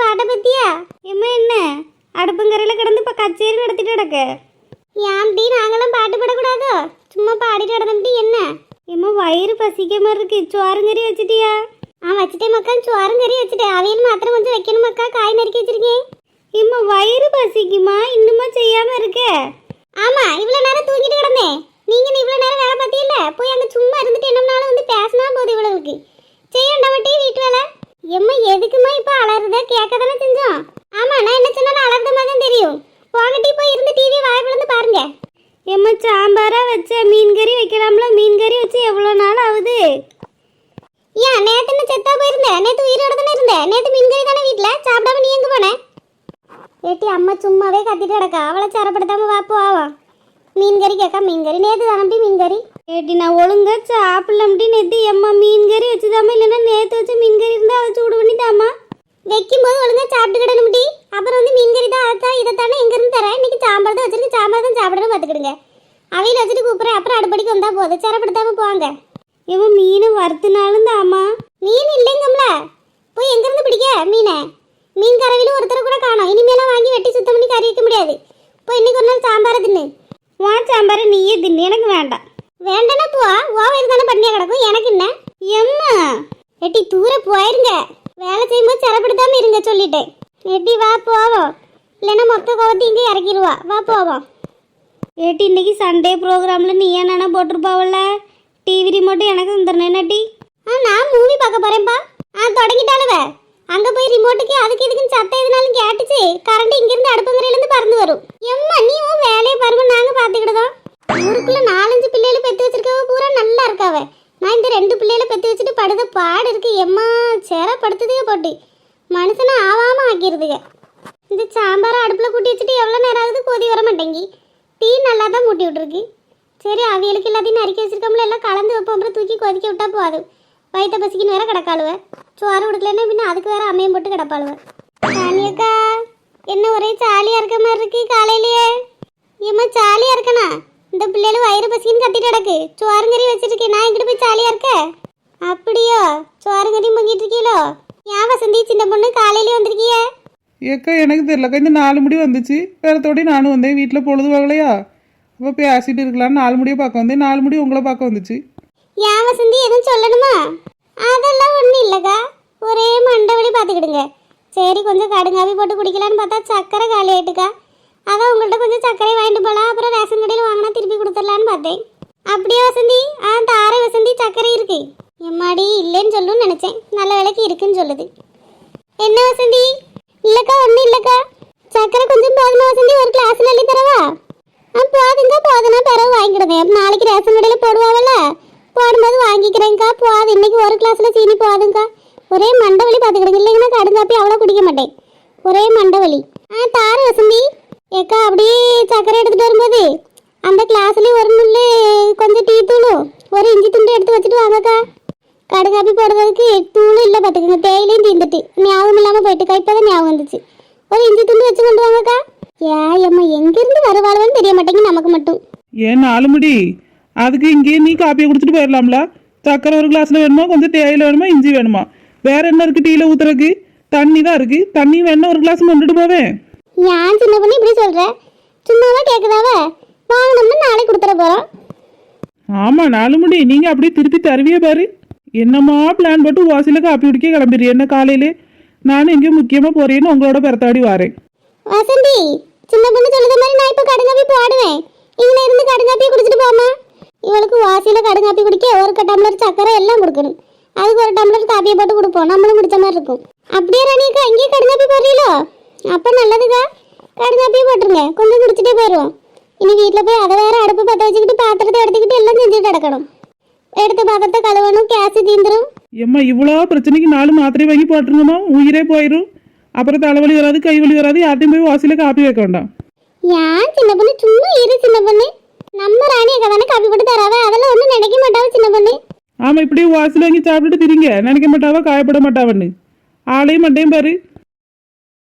பாட்டை பத்தியா? எம்மா என்ன? அடுப்புங்கரையில் கிடந்து இப்போ கச்சேரி நடத்திட்டு கிடக்க. ஏன்டி நாங்களாம் பாட்டு பாடக்கூடாதோ சும்மா பாடிட்டு கிடந்துட்டு என்ன? எம்மா வயிறு பசிக்க மாதிரி இருக்கு. சோறுங்கறி வச்சிட்டியா? ஆ வச்சுட்டேன் மக்கா. சோறுங்கறி வச்சுட்டேன். அவையில் மாத்திரம் கொஞ்சம் வைக்கணும் மக்கா. காய் நறுக்கி வச்சிருக்கேன். எம்மா வயிறு பசிக்குமா? இன்னுமா செய்யாம இருக்க? ஆமா இவ்வளவு நேரம் தூங்கிட்டு கிடந்தேன் நீங்க இவ்வளவு நேரம் வேலை பார்த்தீங்கல்ல போய் அங்க சும்மா இருந்துட்டு என்னம்னாலும் வந்து பேசினா போதும் இவ்வளவுக்கு செய்யண்டா மட்டி வீட்டு வேலை எம்மா எதுக்குமா இப்ப அலறுத கேட்க தானே செஞ்சோம் ஆமா நான் என்ன சொன்னாலும் அலறுத மாதிரி தான் தெரியும் போகட்டி போய் இருந்து டிவி வாய் பிளந்து பாருங்க எம்மா சாம்பாரா வச்ச மீன் கறி வைக்கலாம்ல? மீன் கறி வச்சு எவ்வளோ நாள் ஆகுது? ஏன் நேத்து என்ன செத்தா போயிருந்த? நேத்து உயிரோட தானே இருந்த? நேத்து மீன் கறி தானே வீட்டுல சாப்பிடாம நீ எங்க போன? ஏட்டி அம்மா சும்மாவே கத்திட்டு கிடக்கா. அவளை சரப்படுத்தாம வாப்பு ஆவா மீன் கறி கேட்கா மீன் கறி நேத்து தானம்பி மீன் கறி ஏட்டி நான் ஒழுங்கா சாப்பிடலாம்டி நேத்து. எம்மா மீன் கறி வச்சுதாமா இல்லைன்னா நேத்து வச்ச மீன் கறி இருந்தா அதை சூடு பண்ணிட்டாமா வைக்கும் போது ஒழுங்கா சாப்பிட்டு கிடணும்டி. அப்புறம் வந்து மீன் கறி தான் அதான் இதை தானே எங்க இருந்து தரேன். இன்னைக்கு சாம்பார் தான் வச்சிருக்கு. சாம்பார் தான் சாப்பிடணும் பார்த்துக்கிடுங்க அவையில் வச்சுட்டு கூப்பிட்றேன். அப்புறம் அடுப்படிக்கு வந்தால் போதும். சரப்படுத்தாம போவாங்க. இவன் மீன் வறுத்துனாலும் தாமா மீன் இல்லைங்கம்ல. போய் எங்கேருந்து பிடிக்க? மீனை. மீன் கரவிலும் ஒருத்தர் கூட காணும். இனிமேலாம் வாங்கி வெட்டி சுத்தம் பண்ணி கறி வைக்க முடியாது. போய் இன்னைக்கு ஒரு நாள் சாம்பாரை தின்னு. வா சாம்பாரை நீயே தின்னு. எனக்கு வேண்டாம். வேண்டானா போ. ஓவர் தானே பண்ணியாக கிடக்கும்? எனக்கு என்ன? எம்மா. எட்டி தூர போயிருங்க. வேலை செய்யும்போது சிறப்படுத்தாமல் இருங்க சொல்லிட்டேன். எட்டி வா போவோம். இல்லைன்னா மொத்த கோவத்தையும் இங்கே இறக்கிடுவா. வா போவோம். ஏட்டி இன்னைக்கு சண்டே ப்ரோக்ராமில் நீ ஏன்னா போட்டிருப்பாவல்ல? டிவி ரிமோட் எனக்கு தந்துடுறேன் ஆ நான் மூவி பார்க்க போகிறேன்ப்பா ஆ தொடங்கிட்டாலுவ அங்கே போய் ரிமோட்டுக்கு அதுக்கு இதுக்குன்னு சத்தம் எதுனாலும் கேட்டுச்சு. கரண்ட் இங்கேருந்து அடுப்பு முறையிலேருந்து பறந்து வரும். எம்மா நீ உன் வேலையை பாருங்க நாங்கள் பார்த்துக்கிடுதோம். ஊருக்குள்ள நாலஞ்சு பிள்ளைகளை பெற்று வச்சிருக்கவ பூரா நல்லா இருக்காவ. நான் இந்த ரெண்டு பிள்ளைகளை பெற்று வச்சுட்டு படுத பாடு இருக்கு. எம்மா சேர படுத்ததுக்கே போட்டு. மனுஷனை ஆவாமல் ஆக்கிடுதுங்க இந்த சாம்பாரை அடுப்பில் கூட்டி வச்சுட்டு எவ்வளோ நேரம் ஆகுது? கொதி வர மாட்டேங்கி. டீ நல்லா தான் மூட்டி விட்ருக்கு சரி அவியலுக்கு எல்லாத்தையும் நறுக்கி வச்சிருக்கோம்ல எல்லாம் கலந்து வைப்போம் அப்புறம் தூக்கி கொதிக்க விட்டா போதும் வயிற்ற பசிக்குன்னு வேற கிடக்காளுவ. சோறு கொடுக்கலன்னா பின்ன அதுக்கு வேற அம்மையும் போட்டு கிடப்பாளுவ. ராணியக்கா என்ன ஒரே ஜாலியாக இருக்க மாதிரி இருக்கு காலையிலேயே? ஏம்மா ஜாலியாக இருக்கணா இந்த பிள்ளைகளும் வயிறு பசிக்குன்னு கத்திட்டு கிடக்கு. சோறுங்கறி வச்சிருக்கேன் நான் எங்கிட்ட போய் ஜாலியாக இருக்க? அப்படியோ சோறுங்கறி பொங்கிட்டு இருக்கீங்களோ ஏன் வசந்தி சின்ன பொண்ணு காலையிலேயே வந்திருக்கியே? ஏக்கா எனக்கு தெரியலக்கா இந்த நாலு முடி வந்துச்சு. பேரத்தோடய நானும் வந்தேன் வீட்டில் பொழுது வாங்கலையா அப்போ பேசிட்டு இருக்கலாம்னு நாலு முடியை பார்க்க வந்தேன் நாலு முடி உங்களை பார்க்க வந்துச்சு. ஏன் வசந்தி எதுவும் சொல்லணுமா? அதெல்லாம் ஒன்றும் இல்லைக்கா. ஒரே மண்டவழி பார்த்துக்கிடுங்க. சரி கொஞ்சம் கடுங்காவி போட்டு குடிக்கலான்னு பார்த்தா சக்கரை காலி ஆயிட்டுக்கா. அதான் உங்கள்கிட்ட கொஞ்சம் சர்க்கரை வாங்கிட்டு போகலாம் அப்புறம் ரேஷன் கடையில் வாங்கினா திருப்பி கொடுத்துடலான்னு பார்த்தேன். அப்படியே வசந்தி? ஆ தார வசந்தி சர்க்கரை இருக்கு. எம்மாடி இல்லைன்னு சொல்லுன்னு நினச்சேன். நல்ல விலைக்கு இருக்குன்னு சொல்லுது. என்ன வசந்தி? இல்லக்கா ஒன்றும் இல்லக்கா. சக்கரை கொஞ்சம் போதுமா வசந்தி? ஒரு கிளாஸ் அள்ளி தரவா? ஆ போதுங்க போதுனா பிறகு வாங்கிக்கிடுதேன் நாளைக்கு ரேஷன் கடையில் போடுவாங்கல்ல போடும்போது வாங்கிக்கிறேங்க்கா போதும் இன்னைக்கு ஒரு கிளாஸ்ல சீனி போதுங்க்கா ஒரே மண்டவலி பார்த்துக்கிடுங்க. இல்லைங்கன்னா கடுங்காப்பி அவ்வளோ குடிக்க மாட்டேன். ஒரே மண்டவலி. ஆ தாரு வசந்தி. ஏக்கா அப்படியே சக்கரை எடுத்துட்டு வரும்போது அந்த கிளாஸ்லேயும் ஒரு முள்ளு கொஞ்சம் டீ தூளும் ஒரு இஞ்சி துண்டு எடுத்து வச்சுட்டு வாங்கக்கா. கடுங்காப்பி போடுறதுக்கு தூளும் இல்லை பார்த்துக்கோங்க தேயிலையும் தீந்துட்டு ஞாபகம் இல்லாமல் போயிட்டுக்கா இப்போ தான் ஞாபகம் வந்துச்சு ஒரு இஞ்சி துண்டு வச்சு கொண்டு வாங்கக்கா ஏ அம்மா எங்கேருந்து வருவாளுன்னு தெரிய மாட்டேங்குது நமக்கு மட்டும் ஏன் நாலு முடி அதுக்கு இங்கேயே நீ காப்பியை குடிச்சிட்டு போயிடலாம்ல சக்கரை ஒரு கிளாஸில் வேணுமா கொஞ்சம் தேயிலை வேணுமா இஞ்சி வேணுமா வேற என்ன இருக்கு டீயில் ஊத்துறதுக்கு தண்ணி தான் இருக்கு தண்ணி வேணா ஒரு கிளாஸ் கொண்டுட்டு போவேன் ஏன் சின்ன பொண்ணு இப்படி சொல்ற சும்மாவா கேட்குதாவ வாங்கணும்னா நாளைக்கு கொடுத்துட போகிறோம் ஆமாம் நாலு முடி நீங்கள் அப்படியே திருப்பி தருவியே பாரு என்னம்மா பிளான் போட்டு வாசியில் காப்பி குடிக்க கிளம்பிடுறீ? என்ன காலையிலே? நானும் எங்கேயும் முக்கியமாக போறேன்னு உங்களோட பிறத்தாடி வாரேன். வசந்தி சின்ன பொண்ணு சொல்லுத மாதிரி நான் இப்போ கடுங்காப்பி போடுவேன். இங்கே இருந்து கடுங்காப்பி குடிச்சிட்டு போமா இவளுக்கு வாசியில் கடுங்காப்பி குடிக்க ஒரு டம்ளர் சக்கரை எல்லாம் கொடுக்கணும். அதுக்கு ஒரு டம்ளர் காப்பியை போட்டு கொடுப்போம். நம்மளும் குடிச்ச மாதிரி இருக்கும். அப்படியே ராணிக்கா இங்கேயே கடுங்காப்பி போடுறீங்களோ? அப்போ நல்லதுக்கா? கடுங்காப்பியை போட்டுருங்க. கொஞ்சம் குடிச்சிட்டே போயிடுவோம். இனி வீட்டில் போய் அதை வேற அடுப்பு பற்ற வச்சுக்கிட்டு பாத்திரத்தை எடுத்துக்கிட்டு எல்லாம் செஞ்சுட்டு கிடக்கணும். எடுத்த பாத்திரத்தை கழுவணும் கேஸ் தீந்துரும். எம்மா இவ்வளோ பிரச்சனைக்கு நாலு மாத்திரை வாங்கி போட்டுருங்கம்மா. உயிரே போயிடும் அப்புறம் தலைவலி வராது கை வலி வராது யார்ட்டையும் போய் வாசியில் காப்பி வைக்க வேண்டாம். ஏன் சின்ன பொண்ணு? சும்மா இரு சின்ன பொண்ணு. நம்ம ராணி அக்கா தானே காப்பி போட்டு தராவ? அதெல்லாம் ஒன்றும் நினைக்க மாட்டாவ சின்ன பொண்ணு. ஆமாம் இப்படியே வாசில் வாங்கி சாப்பிட்டுட்டு திரிங்க. நினைக்க மாட்டாவா காயப்பட மாட்டாவன்னு. ஆளையும் மண்டையும் பாரு.